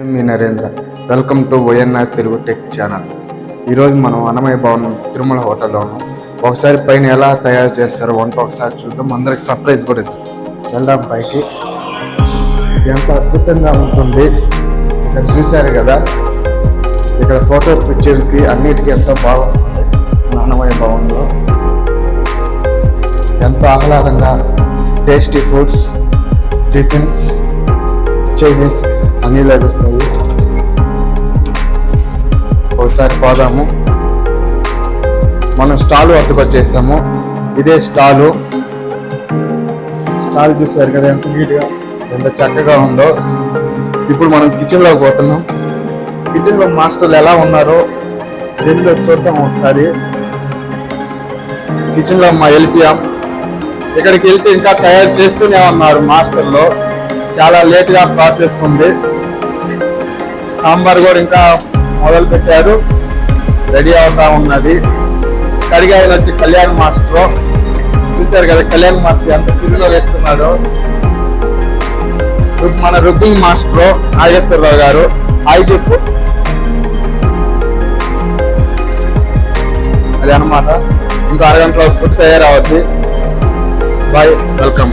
Me Narendra. Welcome to YNR Telugu tech channel ఈరోజు మనం అన్నమయ్య భవన్ తిరుమల హోటల్లో ఉన్నాం. ఒకసారి పైన ఎలా తయారు చేస్తారో వంట ఒకసారి చూద్దాం. అందరికి సర్ప్రైజ్ కూడా వెళ్దాం పైకి. ఎంత అద్భుతంగా ఉంటుంది. ఇక్కడ చూశారు కదా? ఇక్కడ ఫోటో పిక్చర్కి అన్నిటికీ ఎంతో బాగుంటుంది. మన అన్నమయ్య భవన్లో ఎంతో ఆహ్లాదంగా. టేస్టీ ఫుడ్స్ టిఫిన్స్ చైనీస్ అన్నీ వస్తాయి. ఒకసారి పోదాము. మనం స్టాల్ వద్దకు వచ్చేసాము. ఇదే స్టాలు. స్టాల్ చూసారు కదా ఎంత నీట్గా ఎంత చక్కగా ఉందో. ఇప్పుడు మనం కిచెన్లోకి పోతున్నాం. కిచెన్లో మాస్టర్లు ఎలా ఉన్నారో దీనిలో చూద్దాం ఒకసారి. కిచెన్లో మా ఎల్పిఎం ఇక్కడికి వెళ్తే ఇంకా తయారు చేస్తూనే ఉన్నారు మాస్టర్లో. చాలా లేట్గా ప్రాసెస్ ఉంది. సాంబార్ కూడా ఇంకా మొదలు పెట్టారు రెడీ అవుతా ఉన్నది. కడిగి వచ్చి కళ్యాణ్ మాస్టర్. చూశారు కదా కళ్యాణ్ మాస్టర్ ఎంత చిరులో వేస్తున్నాడు. మన రుబ్బింగ్ మాస్టర్ నాగేశ్వరరావు గారు. హాయ్ చెప్పు. అదే అనమాట ఇంకా అరగంటలో ఫుడ్ తయారవద్ది బాయ్ వెల్కమ్.